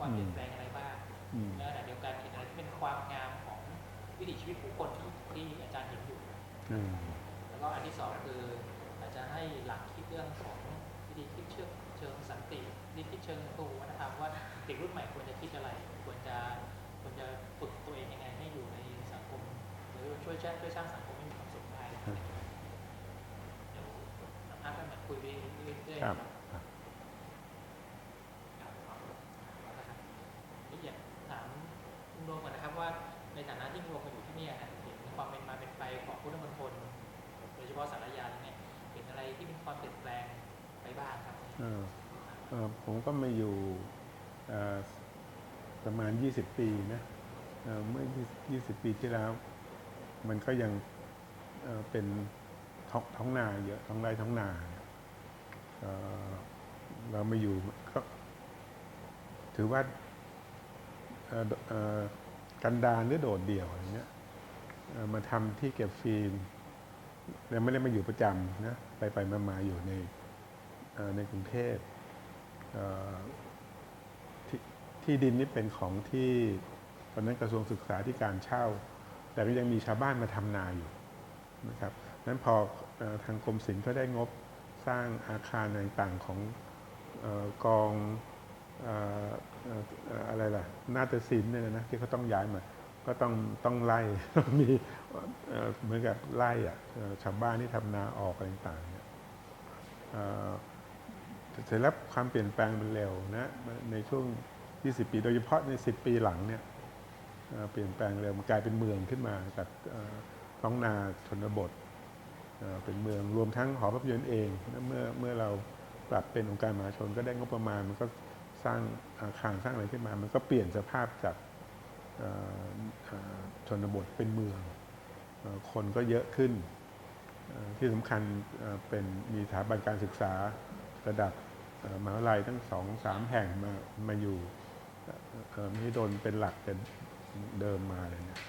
ความเปลี่ยนแปลงอะไรบ้างอืมและขณะเดียวกันเห็นอะไรที่เป็นความงามของวิถีชีวิตผู้คนที่ที่อาจารย์เห็นอยู่อืมแล้วก็อันที่สองคืออาจจะให้หลักคิดเรื่องของวิธีคิดเชิงเชิงสันติวิธีคิดเชิงตัววัฒนธรรมว่าเด็กรุ่นใหม่ควรจะคิดอะไร ควรจะควรจะฝึกตัวเองยังไงให้อยู่ในสังคม หรือช่วยช่วยช่วยสร้างสังคมให้มีความสุขได้นะครับเดี๋ยวสัมภาษณ์กันแบบคุยไปเรื่อยๆครับครับนะครับนี่อยากถามคุณโดมก่อนนะครับว่าใน ฐานะที่คุณโดมมาอยู่ที่นี่นะเห็นความเป็นมาเป็นไปของพุทธมณฑลโดยเฉพาะสารยาเนี่ยเห็นอะไรที่มีความเปลี่ยนแปลงไปบ้างครับเออเออผมก็มาอยู่ประมาณ 20 ปีนะเอ่อเมื่อ 20 ปีที่แล้ว มันก็ยังเเป็นท้องท้องนาเยอะท้องไร่ท้องนาเเรามาอยู่ก็ถือว่า กันดารหรือโดดเดี่ยวอะไรเงี้ยมาทำที่เก็บฟิล์มยังไม่ได้มาอยู่ประจำนะไปไปมามาอยู่ในในกรุงเทพเที่ที่ดินนี่เป็นของที่ตอนนั้นกระทรวงศึกษาที่การเช่า แต่ก็ยังมีชาวบ้านมาทำนาอยู่นะครับนั้นพอออทางกรมศิลป์เขาได้งบสร้างอาคารต่างๆของออกอง อะไรล่ะนาฏศิลป์เนี่ยนะที่เขาต้องย้ายมา ก็ต้องต้องไล่มีเหมือนกับไล่อะเอ่อชาวบ้านที่ทำนาออกอะไรต่างๆเนี่ยเสร็จแล้วความเปลี่ยนแปลงมันเร็วนะในช่วง 20 ปี โดยเฉพาะใน 10 ปีหลังเนี่ยเปลี่ยนแปลงเร็วมันกลายเป็นเมืองขึ้นมาจากท้องนาชนบทเป็นเมืองรวมทั้งหอภาพยนตร์เอง เมื่อเมื่อเราปรับเป็นองค์การมหาชนก็ได้งบประมาณมันก็ สร้างอาคารสร้างอะไรขึ้นมา มันก็เปลี่ยนสภาพจากชนบทเป็นเมืองอคนก็เยอะขึ้น ที่สำคัญเป็นมีสถาบันการศึกษาระดับมหาวิทยาลัยทั้งสองสามแห่งมามาอยู่มหิดลเป็นหลักเป็นเดิมมาเลยเนี่ย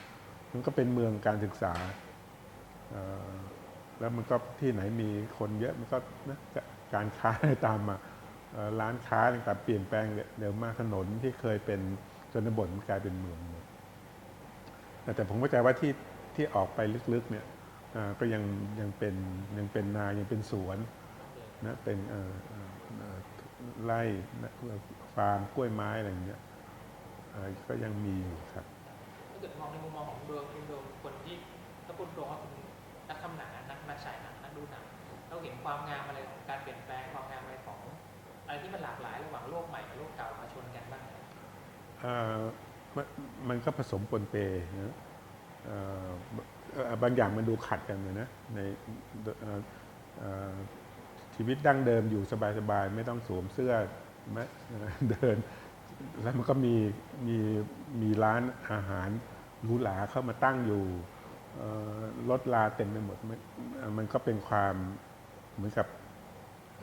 มันก็เป็นเมืองการศึกษา แล้วมันก็ที่ไหนมีคนเยอะมันก็นะการค้าตามมา ร้านค้าต่างๆเปลี่ยนแปลงเร็วมากถนนที่เคยเป็นชนบทกลายเป็นเมืองหมดแต่ผมเข้าใจว่าที่ที่ออกไปลึกๆเนี่ยก็ยังยังเป็นยังเป็นนายังเป็นสวนนะเป็นไร่ฟาร์มกล้วยไม้อะไรอย่างเงี้ยก็ยังมีอยู่ครับถ้าเกิดมองในมุมมองของดวงคุณดวงคนที่ถ้าคุณดวงว่าคุณนักทำหนังนักนักฉายหนังนักดูหนังเราเห็นความงามอะไรของการเปลี่ยนแปลงความงามอะไรของ อะไรที่มันหลากหลายระหว่างโลกใหม่กับโลกเก่ามาชนกันบ้างมันมันก็ผสมปนเปนะบางอย่างมันดูขัดกันเลยนะในชีวิตดั้งเดิมอยู่สบายๆ ไม่ต้องสวมเสื้อเดิน แล้วมันก็มีมีมีร้านอาหารหรูหราเข้ามาตั้งอยู่รถลาเต็มไปหมด มันก็เป็นความเหมือนกับ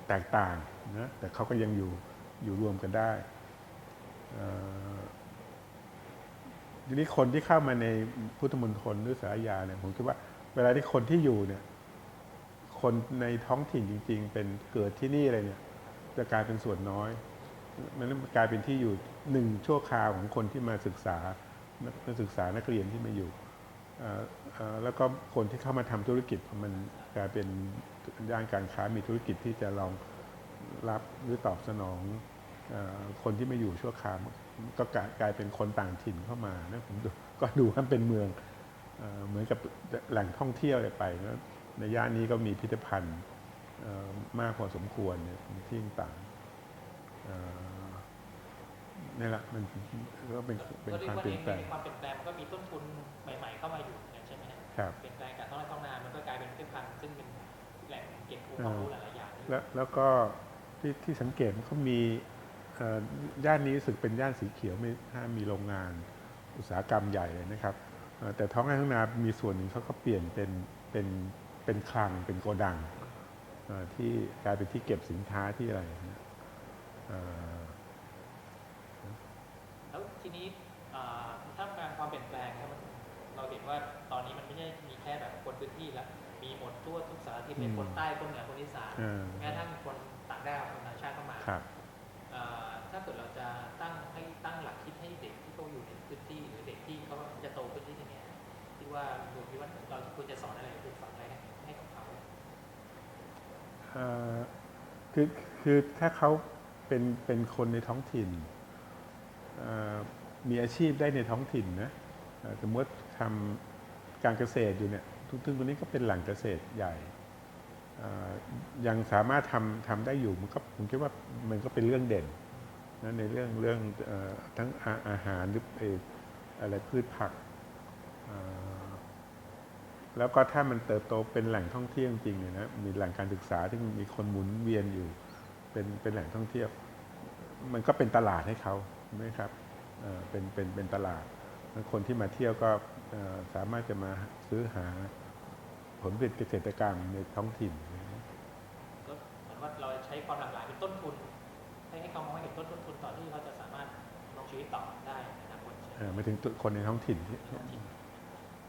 แตกต่างนะแต่เขาก็ยังอยู่อยู่รวมกันได้ทีนี้คนที่เข้ามาในพุทธมณฑลหรือสายยาเนี่ยผมคิดว่า เวลาที่คนที่อยู่เนี่ย คนในท้องถิ่นจริง ๆ เป็นเกิดที่นี่อะไรเนี่ย จะกลายเป็นส่วนน้อยมันกลายเป็นที่อยู่หนึ่งชั่วคราวของคนที่มาศึกษานักศึกษานักเรียนที่มาอยู่ แล้วก็คนที่เข้ามาทำธุรกิจมันกลายเป็นย่านการค้ามีธุรกิจที่จะลองรับหรือตอบสนองคนที่มาอยู่ชั่วคราวก็กลายเป็นคนต่างถิ่นเข้ามานะผมก็ดูว่าเป็นเมืองเหมือนกับแหล่งท่องเที่ยวไรไปแล้วในย่านนี้ก็มีพิพิธภัณฑ์มากพอสมควรเนี่ยที่ต่างอ นี่แหละมันก็เป็นเป็นก็เรีคยกวามว่าเปลี่ยนแปลงในความเปลี่ยนแปลงมันก็มีต้นทุนใหม่ๆเข้ามาอยู่อย่างใช่ไหมฮะครับเปลี่ยนแปลงจากท้องไร่ท้องนามันก็กลายเป็นพิพิธภัณฑ์ซึ่งเป็นแหล่งเก็บความรู้หลายๆอย่างแล้วแล้วก็ที่ที่สังเกตเขามีเอ่อย่านนี้รู้สึกเป็นย่านสีเขียวไม่ถ้ามีโรงงานอุตสาหกรรมใหญ่เลยนะครับเอ่อแต่ท้องไร่ท้องนา มีส่วนหนึ่งเขาก็เปลี่ยนเป็นเป็นเป็นคลังเป็นโกดังเอ่อที่กลายเป็นที่เก็บสินค้าที่อะไรอย่ ที่ละมีหมดทั่วทุกสารทิศเป็นคนใต้คนเหนือคนอีสานเอ่อแม้กระทั่งคนต่างด้าวคนต่างชาติเข้ามาครับอ่าถ้าเกิดเราจะตั้งให้ตั้งหลักคิดให้เด็กที่เขาอยู่ในพื้นที่หรือเด็กที่เขาจะโตขึ้นที่เนี่ยที่ว่าดูที่ว่าเราควรจะสอนอะไรปลูกฝังอะไรให้ให้กับเขาเอ่อคือคือถ้าเขาเป็นเป็นคนในท้องถิ่นเอ่อมีอาชีพได้ในท้องถิ่นนะเอ่อสมมติทำการเกษตรอยู่เนี่ย ทุกๆตัวนี้ก็เป็นแหล่งเกษตรใหญ่ยังสามารถทำทำได้อยู่มันก็ผมคิดว่ามันก็เป็นเรื่องเด่นนะในเรื่องเรื่องอทั้งอาอาหารหรืออะไรพืชผัก แล้วก็ถ้ามันเติบโตเป็นแหล่งท่องเที่ยวจริงเนี่ยนะมีแหล่งการศึกษาที่มีคนหมุนเวียนอยู่เป็นเป็นแหล่งท่องเที่ยว มันก็เป็นตลาดให้เขาใช่ไหมครับเป็นเป็นเป็นตลาด คนที่มาเที่ยวก็เอ่อสามารถจะมาซื้อหาผลผลิตเกษตรกรรมในท้องถิ่นก็เหมือนว่าเราใช้ความหลากหลายเป็นต้นทุน ให้ให้เขามองให้เห็นต้นทุนต่อที่เขาจะสามารถลงชีวิตต่อได้ในอนาคตใช่ไหมเอ่อหมายถึงคนในท้องถิ่นที่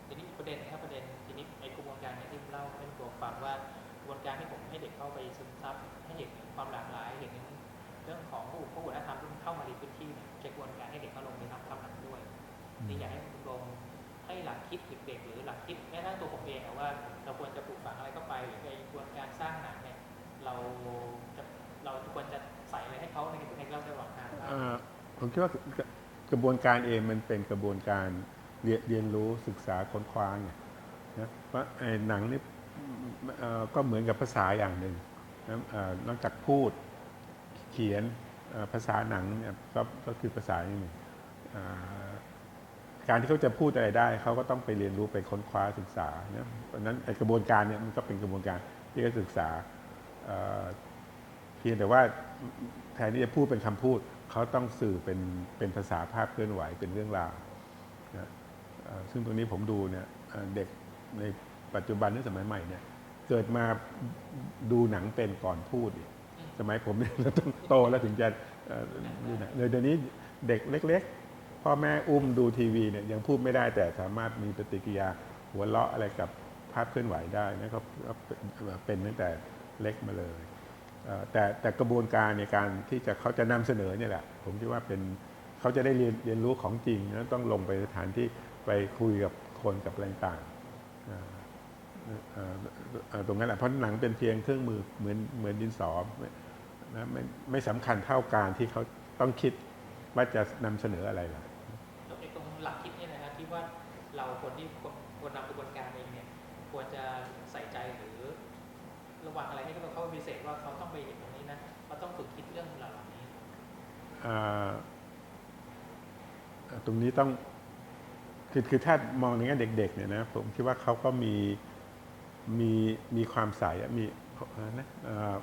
ทีนี้อีกประเด็นนะครับประเด็นทีนี้ในกระบวนการเนี่ยที่เล่าให้ตัวฟังว่ากระบวนการที่ผมให้เด็กเข้าไปซึมซับให้เห็นความหลากหลายเห็นเรื่องของพระอุปวัฒนธรรมที่เข้ามาในพื้นที่เนี่ยใช้กระบวนการให้เด็กเข้าลงในทำทำหนังด้วย นี่อยากให้คุณลงให้หลักคิดเด็กๆหรือหลักคิดแม้กระทั่งตัวผมเองอะว่า เราควรจะปลูกฝังอะไรเข้าไปหรือในกระบวนการสร้างหนังเนี่ยเราจะเราควรจะใส่อะไรให้เขาในในระหว่างทางบ้างเอ่อผมคิดว่ากระกระบวนการเองมันเป็นกระบวนการเรียนเรียนรู้ศึกษาค้นคว้าไงนะว่าไอ้หนังนี่เอ่อก็เหมือนกับภาษาอย่างหนึ่งนะเอ่อนอกจากพูดเขียนเอ่อภาษาหนังเนี่ยก็ก็คือภาษาอย่างหนึ่งอ่า การที่เขาจะพูดอะไรได้ เขาก็ต้องไปเรียนรู้ไปค้นคว้าศึกษานะเพราะนั้นกระบวนการเนี่ยมันก็เป็นกระบวนการที่เขาศึกษาเพียงแต่ว่าแทนที่จะพูดเป็นคำพูด เขาต้องสื่อเป็นเป็นภาษาภาพเคลื่อนไหวเป็นเรื่องราวนะซึ่งตรงนี้ผมดูเนี่ยเด็กในปัจจุบันในสมัยใหม่เนี่ยเกิดมาดูหนังเป็นก่อนพูด สมัยผมเนี่ยเราต้องโตแล้วถึงจะเดี๋ยวนี้เด็กเล็ก พ่อแม่อุ้มดูทีวีเนี่ยยังพูดไม่ได้แต่สามารถมีปฏิกิริยาหัวเราะอะไรกับภาพเคลื่อนไหวได้นะก็ก็เป็นตั้งแต่เล็กมาเลยแต่แต่กระบวนการในการที่จะเขาจะนำเสนอเนี่ยแหละ ผมคิดว่าเป็นเขาจะได้เรียนเรียนรู้ของจริงแล้วต้องลงไปสถานที่ไปคุยกับคนกับอะไรต่างตรงนั้นแหละเพราะหนังเป็นเพียงเครื่องมือเหมือนเหมือนดินสอมนะไม่ไม่สำคัญเท่าการที่เขาต้องคิดว่าจะนำเสนออะไรล่ะ ว่าเราคนที่คนคนนำกระบวนการเองเนี่ยควรจะใส่ใจหรือระวังอะไรให้เขาเขาพิเศษว่าเขาต้องไปเห็นตรงนี้นะเขาต้องฝึกคิดเรื่องเหล่านี้อ่าตรงนี้ต้องคือคือถ้ามองในแง่เด็ก ๆ เนี่ยนะผมคิดว่าเขาก็มีมีมีความใสอะมีเอ่อนะเอ่อ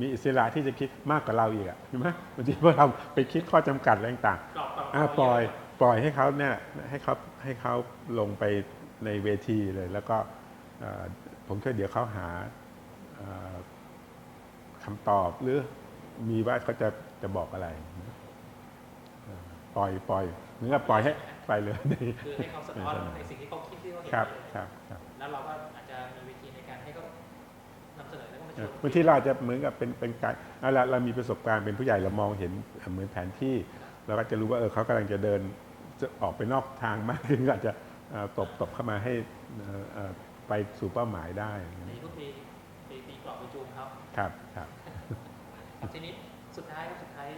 มีอิสระที่จะคิดมากกว่าเราอีกอะใช่ไหมบางทีพวกเราไปคิดข้อจำกัดอะไรต่างกรอบกรอบๆอะปล่อย ปล่อยให้เขาเนี่ยให้เขาให้เขาลงไปในเวทีเลย แล้วก็เอ่อผมเชื่อเดี๋ยวเขาหาเอ่อคำตอบหรือมีว่าเขาจะจะบอกอะไร ปล่อยปล่อยเหมือนกับปล่อยให้ไปเลยคือให้เขาสะท้อนในสิ่งที่เขาคิดที่เขาเห็นครับเลยครับครับแล้วเราก็อาจจะมีวิธีในการให้เขานำเสนอแล้วก็มาชเออวนบางทีเราอาจจะเหมือนกับเป็นเป็นการเอาละเรามีประสบการณ์เป็นผู้ใหญ่เรามองเห็นเหมือนแผนที่เราก็จะรู้ว่าเออเขากำลังจะเดิน จะออกไปนอกทางมากขึ้นก็อาจจะเอ่อตบตบเข้ามาให้เอ่อเอ่อไปสู่เป้าหมายได้อันนี้ก็มีมีตีกรอบไปจูงเขาครับ ครับครับทีนี้สุดท้ายครับสุดท้าย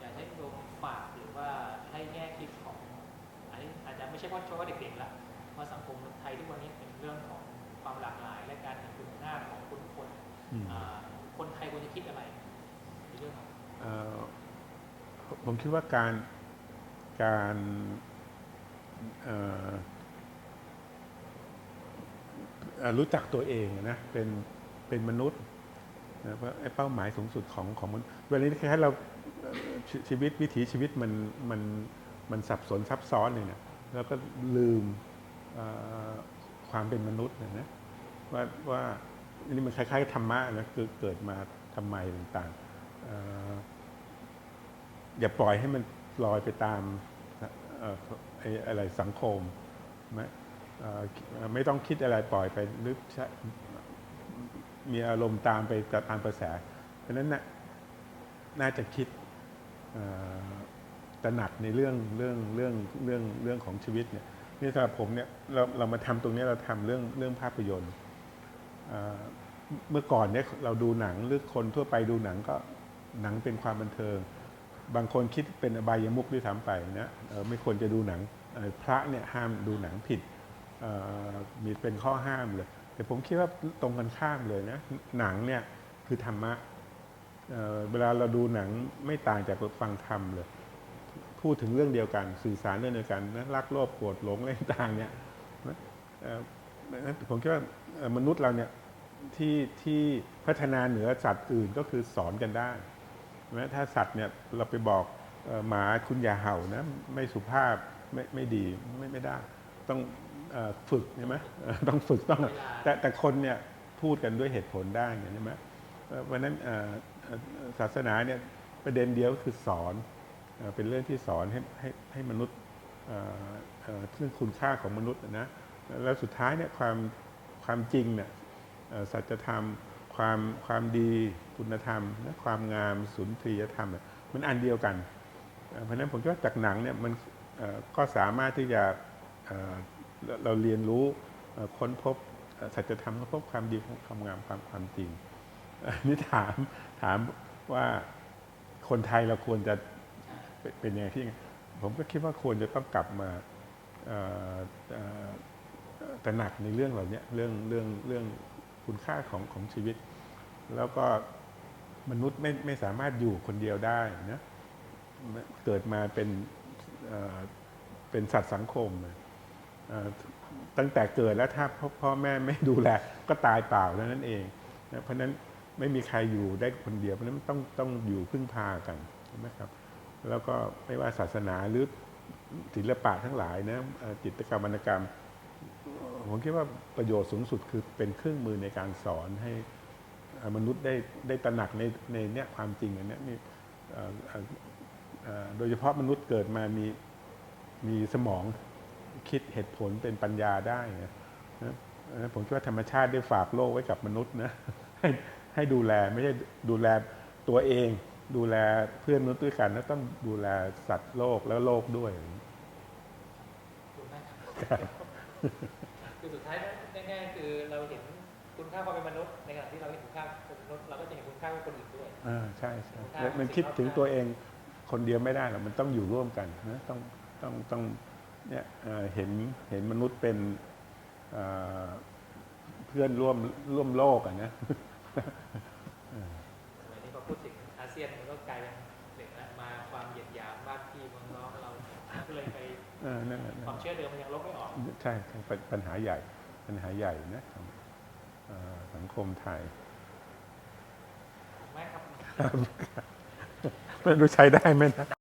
อยากให้โยมฝากหรือว่าให้แง่คิดของอันนี้อาจจะไม่ใช่ว่าเฉพาะเด็กๆละเพราะสังคมไทยทุกวันนี้เป็นเรื่องของความหลากหลาย และการเห็นคุณค่าของคนทุกคนอืมอ่าคนไทยควรจะคิดอะไรในเรื่องของเอ่อผมคิดว่าการการเอ่อเอ่อ รู้จักตัวเองนะเป็นเป็นมนุษย์นะเพราไอ้เป้าหมายสูงสุดของของมันเวลานี้แค่เราเอ่อชชีวิตวิถีชีวิตมันมันมันสับสนซับซ้อนเลยเนะแล้วก็ลืมความเป็นมนุษย์นะนะว่าว่าอันนี่มันคล้ายๆธรรมะนะคือเกิดมาทำไมต่างๆออย่าปล่อยให้มันลอยไปตาม อะไรสังคมไม่ไม่ต้องคิดอะไรปล่อยไปหรือมีอารมณ์ตามไปตามกระแสเพราะนั้นน่ะน่าจะคิดเอ่อตระหนักในเรื่องเรื่องเรื่องเรื่องเรื่องของชีวิตเนี่ยนี่สำหรับผมเนี่ยเราเรามาทำตรงนี้เราทำเรื่องเรื่องภาพยนตร์เอ่อเมื่อก่อนเนี่ยเราดูหนังหรือคนทั่วไปดูหนังก็หนังเป็นความบันเทิง บางคนคิดเป็นอบายมุกด้วยซ้ำไปนะไม่ควรจะดูหนังพระเนี่ยห้ามดูหนังผิดมีเป็นข้อห้ามเลย แต่ผมคิดว่าตรงกันข้ามเลยนะหนังเนี่ยคือธรรมะเเวลาเราดูหนังไม่ต่างจากฟังธรรมเลย พูดถึงเรื่องเดียวกัน สื่อสารเรื่องเดียวกันนะรักโลภโกรธหลงอะไรต่างเนี่ยนะผมคิดว่ามนุษย์เราเนี่ยที่ที่พัฒนาเหนือสัตว์อื่นก็คือสอนกันได้ นะถ้าสัตว์เนี่ยเราไปบอกหมาคุณอย่าเห่านะไม่สุภาพไม่ไม่ดีไม่ไม่ได้ ต้องฝึกใช่ไหมต้องฝึกต้องแต่แต่คนเนี่ยพูดกันด้วยเหตุผลได้ใช่ไหมเอ่อวันนั้นศาสนาเนี่ยประเด็นเดียวคือสอนเป็นเรื่องที่สอนให้ให้ให้มนุษย์เอ่อเอ่อเรื่องคุณค่าของมนุษย์นะแล้วสุดท้ายเนี่ยความความจริงเนี่ยสัจธรรม ความความดีคุณธรรม และความงามสุนทรียธรรม มันอันเดียวกัน เพราะฉะนั้นผมคิดว่าจากหนังเนี่ยมันก็สามารถที่จะเราเรียนรู้ค้นพบสัจธรรมค้นพบความดีความงามความความจริงนี่ถามถามว่าคนไทยเราควรจะเป็นยังไงที่ผมก็คิดว่าควรจะต้องกลับมาเอ่อเอ่อตระหนักในเรื่องเหล่านี้เรื่องเรื่องเรื่องคุณค่าของของชีวิต แล้วก็มนุษย์ไม่ไม่สามารถอยู่คนเดียวได้นะเกิดมาเป็นเป็นสัตว์สังคม ตั้งแต่เกิดแล้วถ้าพ่อพ่อแม่ไม่ดูแลก็ตายเปล่าแล้วนั่นเองนะเพราะนั้นไม่มีใครอยู่ได้คนเดียว เพราะนั้นต้องต้องอยู่พึ่งพากันใช่ไหมครับ แล้วก็ไม่ว่าศาสนาหรือศิลปะทั้งหลายนะจิตกรรมวรรณกรรม ผมคิดว่าประโยชน์สูงสุดคือเป็นเครื่องมือในการสอนให้ มนุษย์ได้ได้ตระหนักในในเนี้ยความจริงอันเนี้ยนี่เอ่อเอ่อเอ่อโดยเฉพาะมนุษย์เกิดมามีมีสมองคิดเหตุผลเป็นปัญญาได้นะนะนะผมคิดว่าธรรมชาติได้ฝากโลกไว้กับมนุษย์นะให้ให้ดูแลไม่ใช่ดูแลตัวเอง ดูแลเพื่อนมนุษย์ด้วยกันแล้วต้องดูแลสัตว์โลกแล้วโลกด้วยขอบคุณมากครับคือสุดท้ายง่ายๆคือเราเห็น คุณค่าความเป็นมนุษย์ในขณะที่เราเห็นคุณค่าเป็นมนุษย์เราก็จะเห็นคุณค่าของคนอื่นด้วย อ่าใช่ใช่ใช่แล้วมันคิดถึงตัวเองคนเดียวไม่ได้หรอกมันต้องอยู่ร่วมกันนะต้องต้องต้องเนี่ยเอ่อเห็นเห็นมนุษย์เป็นเอ่อเพื่อนร่วมร่วมโลกอะนะ สมัยนี้พอพูดถึงอาเซียนมันก็กลายเป็นหนึ่งนะมาความเหยียดหยามบ้านพี่เมืองน้องเราก็เลยไปเออนั่นแหละนั่นความแหละเชื่อเดิมมันยังลบไม่ออก ใช่ใช่ปัญปัญหาใหญ่ปัญหาใหญ่นะของเอ่อ สังคมไทยไม่ครับ ไม่รู้ใช้ได้ไหมนะ